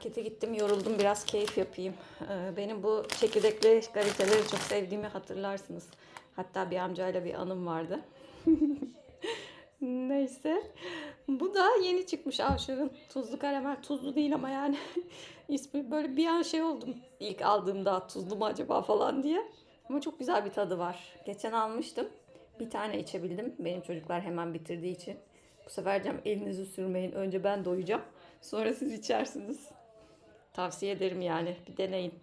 Markete gittim, yoruldum, biraz keyif yapayım. Ee, Benim bu çekirdekli galetaları çok sevdiğimi hatırlarsınız. Hatta bir amcayla bir anım vardı. Neyse. Bu da yeni çıkmış Avşar'ın tuzlu karamel. Tuzlu değil ama yani ismi böyle bir an şey oldum. İlk aldığımda tuzlu mu acaba falan diye. Ama çok güzel bir tadı var. Geçen almıştım. Bir tane içebildim. Benim çocuklar hemen bitirdiği için. Bu sefer elinizi sürmeyin. Önce ben doyacağım. Sonra siz içersiniz. Tavsiye ederim yani. Bir deneyin.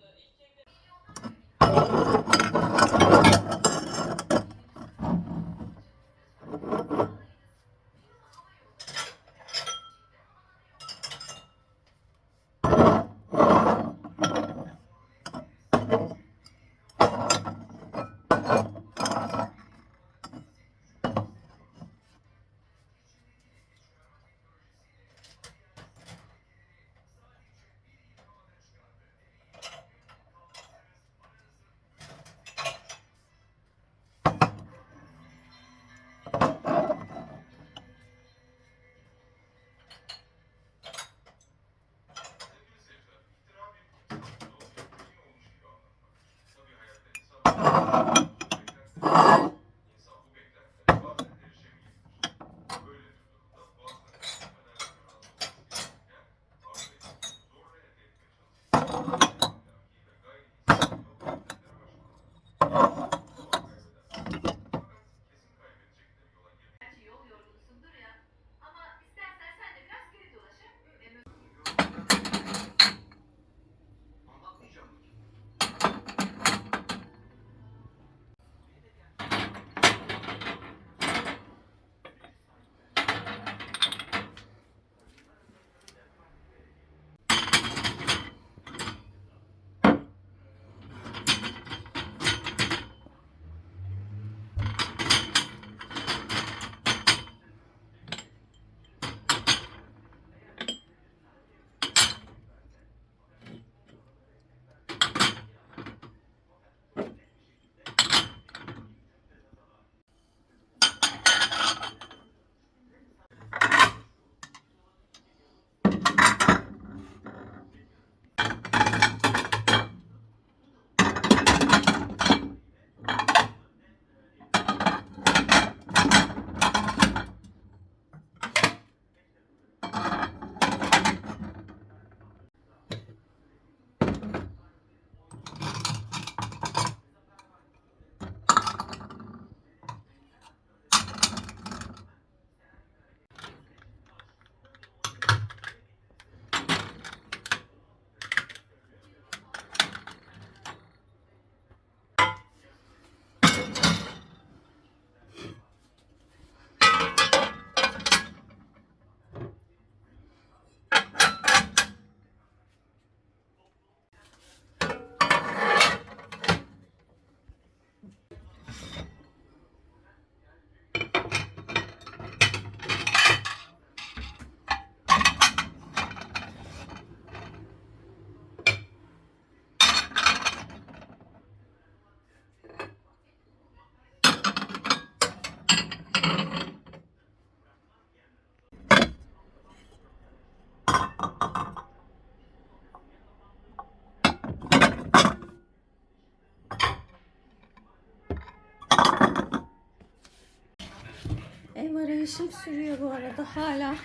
Arayışım sürüyor bu arada hala.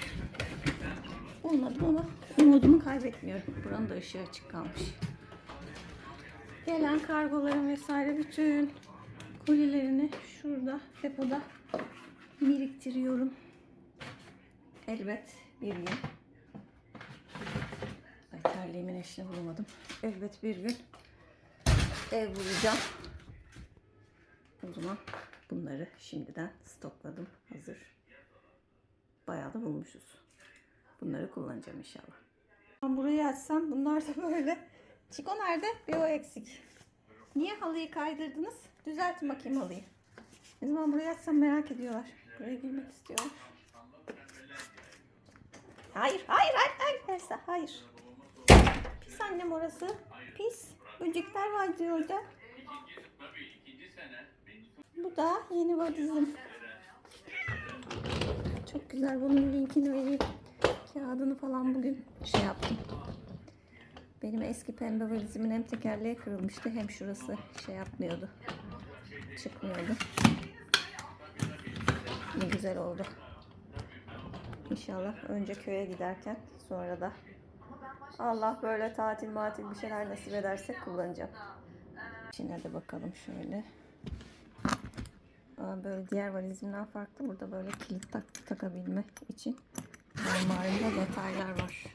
Olmadım ama umudumu kaybetmiyorum. Buranın da ışığı açık kalmış. Gelen kargoların vesaire bütün kolilerini şurada depoda biriktiriyorum. Elbet bir gün. Ay terliğimin eşini bulamadım. Elbet bir gün ev bulacağım. O zaman bunları şimdiden stokladım. Hazır. Bayağı da bulmuşuz. Bunları kullanacağım inşallah. Ben burayı açsam bunlar da böyle. Çiko nerede? Bir o eksik. Niye halıyı kaydırdınız? Düzeltin bakayım halıyı. Ne zaman burayı açsam merak ediyorlar. Buraya girmek istiyorum. Hayır, hayır, hayır, hayır. Neyse, hayır. Pis annem orası. Pis. Böcekler var diyor orada. Bu da yeni valizim. Çok güzel. Bunun linkini vereyim. Kağıdını falan bugün şey yaptım. Benim eski pembe valizimin hem tekerleği kırılmıştı hem şurası şey yapmıyordu. Çıkmıyordu. Ne güzel oldu. İnşallah önce köye giderken sonra da Allah böyle tatil matil bir şeyler nasip ederse kullanacağım. İçine de bakalım şöyle. Böyle diğer valizimden farklı. Burada böyle kilit tak takabilme için normalde detaylar var.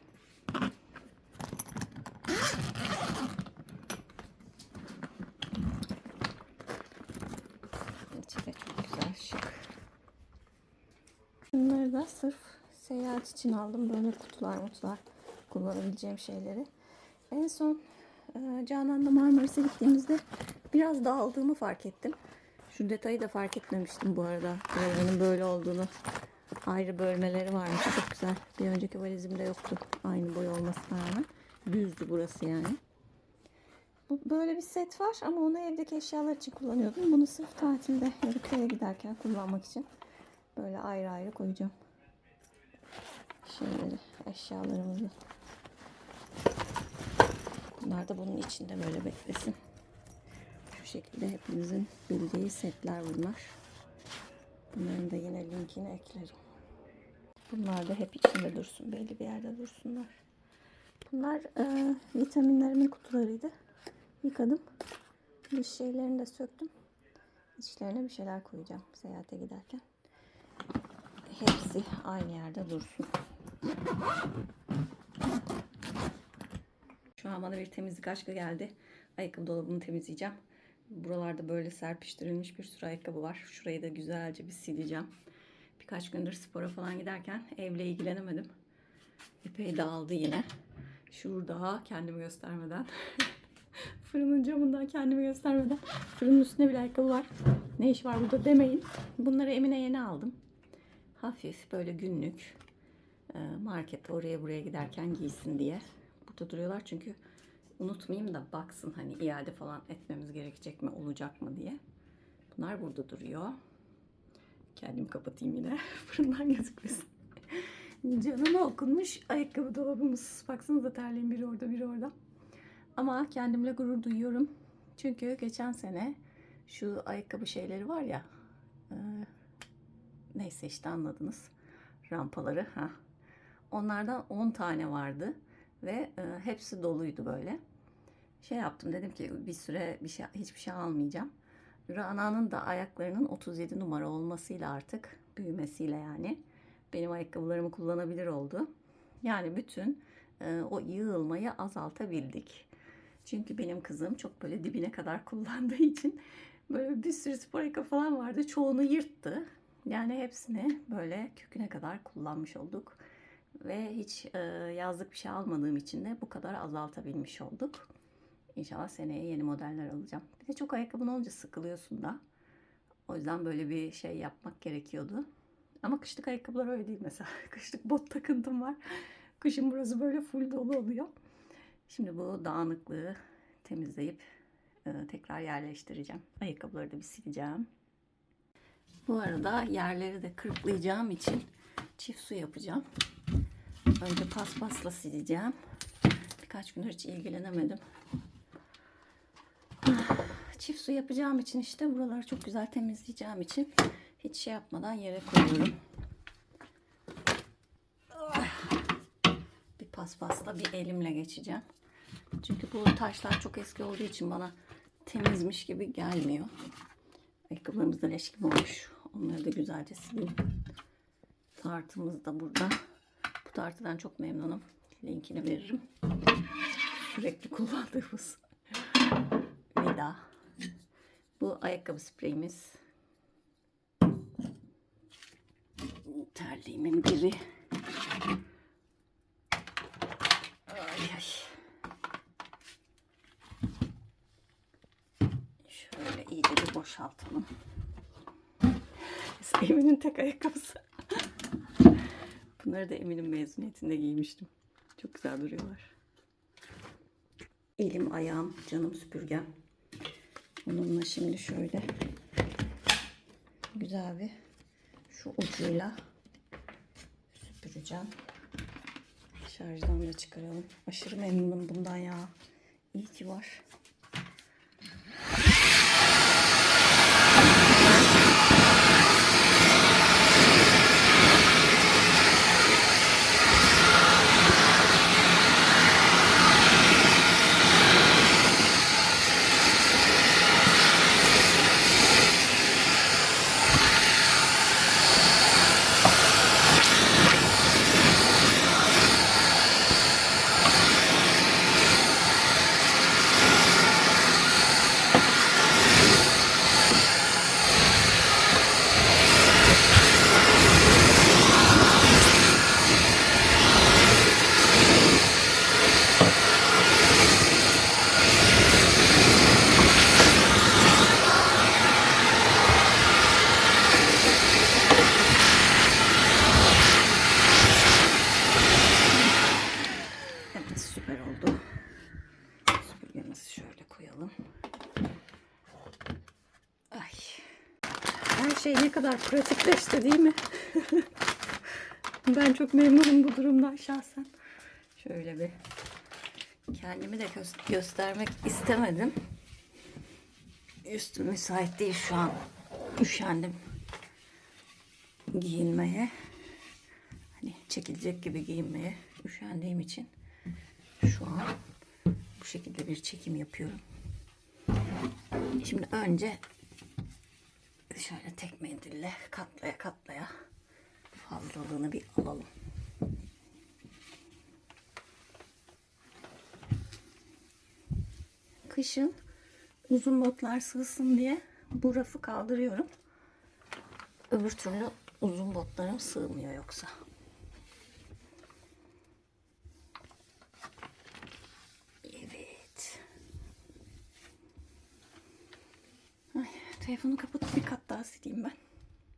İçi de çok güzel şık. Bunları da sırf seyahat için aldım. Böyle kutular mutlar kullanabileceğim şeyleri. En son e, Canan'la Marmaris'e gittiğimizde biraz dağıldığımı fark ettim. Şu detayı da fark etmemiştim bu arada. Buralarının böyle olduğunu. Ayrı bölmeleri varmış. Çok güzel. Bir önceki valizimde yoktu. Aynı boy olmasına rağmen. Düzdü burası yani. Bu, böyle bir set var ama onu evdeki eşyalar için kullanıyordum. Bunu sırf tatilde ya da köye giderken kullanmak için böyle ayrı ayrı koyacağım. Şeyleri, eşyalarımızı. Bunlar da bunun içinde böyle beklesin. Şekilde hepinizin bildiği setler bunlar. Bunların da yine linkini eklerim. Bunlar da hep içinde dursun. Belli bir yerde dursunlar. Bunlar e, vitaminlerimin kutularıydı. Yıkadım. Dış şeylerini de söktüm. İçlerine bir şeyler koyacağım seyahate giderken. Hepsi aynı yerde dursun. Şu an bana bir temizlik aşkı geldi. Ayakkabı dolabını temizleyeceğim. Buralarda böyle serpiştirilmiş bir sürü ayakkabı var. Şurayı da güzelce bir sileceğim. Birkaç gündür spora falan giderken evle ilgilenemedim. Epey dağıldı yine. Şurada kendimi göstermeden. Fırının camından kendimi göstermeden. Fırının üstünde bir ayakkabı var. Ne iş var burada demeyin. Bunları Emine yeni aldım. Hafif böyle günlük. e, Markete oraya buraya giderken giysin diye. Burada duruyorlar çünkü unutmayayım da baksın hani iade falan etmemiz gerekecek mi olacak mı diye. Bunlar burada duruyor. Kendimi kapatayım yine. Fırından gözükmesin. Canıma okunmuş ayakkabı dolabımız. Baksanıza terliğin biri orada biri orada. Ama kendimle gurur duyuyorum. Çünkü geçen sene şu ayakkabı şeyleri var ya. e, neyse işte anladınız. Rampaları. ha. Onlardan 10 tane vardı. Ve e, hepsi doluydu böyle. Şey yaptım dedim ki bir süre bir şey, hiçbir şey almayacağım. Rana'nın da ayaklarının 37 numara olmasıyla artık büyümesiyle yani benim ayakkabılarımı kullanabilir oldu. Yani bütün e, o yığılmayı azaltabildik. Çünkü benim kızım çok böyle dibine kadar kullandığı için böyle bir sürü spor ayakkabı falan vardı. Çoğunu yırttı. Yani hepsini böyle köküne kadar kullanmış olduk. Ve hiç e, yazlık bir şey almadığım için de bu kadar azaltabilmiş olduk. İnşallah seneye yeni modeller alacağım. Bir de çok ayakkabın olunca sıkılıyorsun da. O yüzden böyle bir şey yapmak gerekiyordu. Ama kışlık ayakkabılar öyle değil mesela. Kışlık bot takıntım var. Kışın burası böyle full dolu oluyor. Şimdi bu dağınıklığı temizleyip e, tekrar yerleştireceğim. Ayakkabıları da bir sileceğim. Bu arada yerleri de kırklayacağım için çift su yapacağım. Önce paspasla sileceğim. Birkaç gündür hiç ilgilenemedim. Çift su yapacağım için işte buraları çok güzel temizleyeceğim için hiç şey yapmadan yere koyuyorum. Bir paspasla bir elimle geçeceğim. Çünkü bu taşlar çok eski olduğu için bana temizmiş gibi gelmiyor. Ayakkabılarımız da leş gibi olmuş. Onları da güzelce sileyim. Tartımız da burada. Bu tartıdan çok memnunum. Linkini veririm. Sürekli kullandığımız vida. Bu ayakkabı spreyimiz. Terliğimin biri. Ay ay. Şöyle iyice bir boşaltalım. Emin'in tek ayakkabısı. Bunları da Emin'in mezuniyetinde giymiştim. Çok güzel duruyorlar. Elim, ayağım, canım süpürgem. Onunla şimdi şöyle güzel bir şu ucuyla süpüreceğim. Şarjdan da çıkaralım. Aşırı memnunum bundan ya. İyi ki var. Evet süper oldu. Süpürgemizi şöyle koyalım. Ay. Her şey ne kadar pratikleşti değil mi? ben çok memnunum bu durumdan şahsen. Şöyle bir kendimi de gö- göstermek istemedim. Üstüm müsait değil şu an. Üşendim giyinmeye. Hani çekilecek gibi giyinmeye üşendiğim için şu an bu şekilde bir çekim yapıyorum. Şimdi önce şöyle tek mendille katlaya katlaya fazlalığını bir alalım. Kışın uzun botlar sığsın diye bu rafı kaldırıyorum. Öbür türlü uzun botlarım sığmıyor yoksa. Evet. Ay, telefonu kapatıp bir kat daha sileyim ben.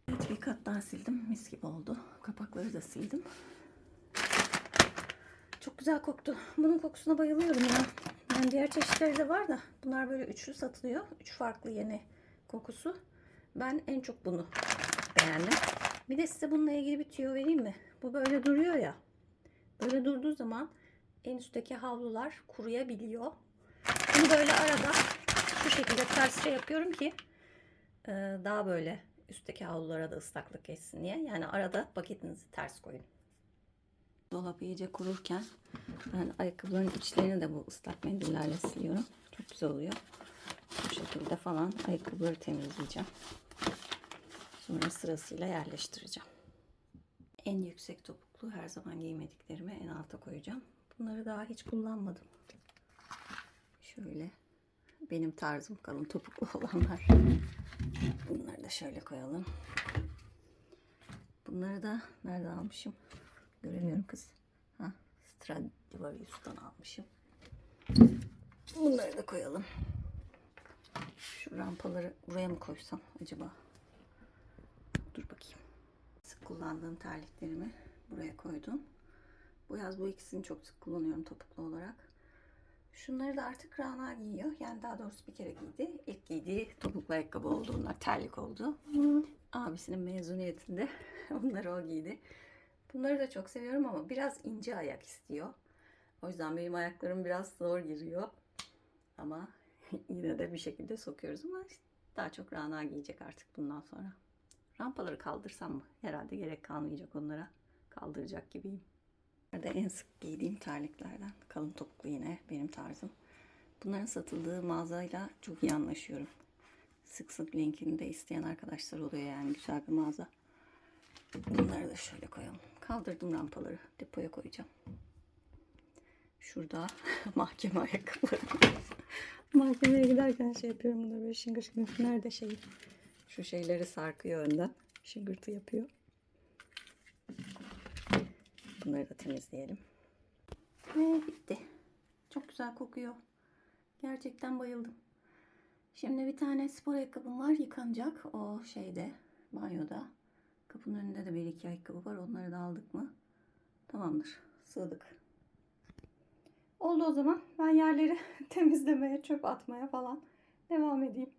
Evet bir kat daha sildim. Mis gibi oldu. Kapakları da sildim. Çok güzel koktu. Bunun kokusuna bayılıyorum ya. Yani diğer çeşitleri de var da bunlar böyle üçlü satılıyor. Üç farklı yeni kokusu. Ben en çok bunu beğendim. Bir de size bununla ilgili bir tüyo vereyim mi? Bu böyle duruyor ya. Böyle durduğu zaman en üstteki havlular kuruyabiliyor. Bunu böyle arada şu şekilde tersçe yapıyorum ki daha böyle üstteki havlulara da ıslaklık geçsin diye. Yani arada paketinizi ters koyun. Dolap iyice kururken ben ayakkabıların içlerini de bu ıslak mendillerle siliyorum. Çok güzel oluyor. Bu şekilde falan ayakkabıları temizleyeceğim. Sonra sırasıyla yerleştireceğim. En yüksek topuklu her zaman giymediklerimi en alta koyacağım. Bunları daha hiç kullanmadım. Şöyle benim tarzım kalın topuklu olanlar. Bunları da şöyle koyalım. Bunları da nereden almışım? Göremiyorum kız. Ha, Stradivarius'tan almışım. Bunları da koyalım. Şu rampaları buraya mı koysam acaba? Dur bakayım. Sık kullandığım terliklerimi buraya koydum. Bu yaz bu ikisini çok sık kullanıyorum topuklu olarak. Şunları da artık Rana giyiyor. Yani daha doğrusu bir kere giydi. İlk giydiği topuklu ayakkabı oldu. Bunlar terlik oldu. Abisinin mezuniyetinde onları o giydi. Bunları da çok seviyorum ama biraz ince ayak istiyor. O yüzden benim ayaklarım biraz zor giriyor. Ama yine de bir şekilde sokuyoruz ama işte daha çok Rana giyecek artık bundan sonra. Rampaları kaldırsam mı? Herhalde gerek kalmayacak onlara. Kaldıracak gibiyim. Nerede en sık giydiğim terliklerden. Kalın topuklu yine benim tarzım. Bunların satıldığı mağazayla çok iyi anlaşıyorum. Sık sık linkini de isteyen arkadaşlar oluyor yani güzel bir mağaza. Bunları da şöyle koyalım. Kaldırdım rampaları. Depoya koyacağım. Şurada mahkeme ayakkabıları. Mahkemeye giderken şey yapıyorum. Bunları böyle şıngır şıngır. Nerede şey? Şu şeyleri sarkıyor önden. Şıngırtı yapıyor. Bunları da temizleyelim. Ve bitti. Çok güzel kokuyor. Gerçekten bayıldım. Şimdi bir tane spor ayakkabım var yıkanacak. O şeyde banyoda. Kapının önünde de bir iki ayakkabı var. Onları da aldık mı? Tamamdır. Sığdık. Oldu o zaman. Ben yerleri temizlemeye, çöp atmaya falan devam edeyim.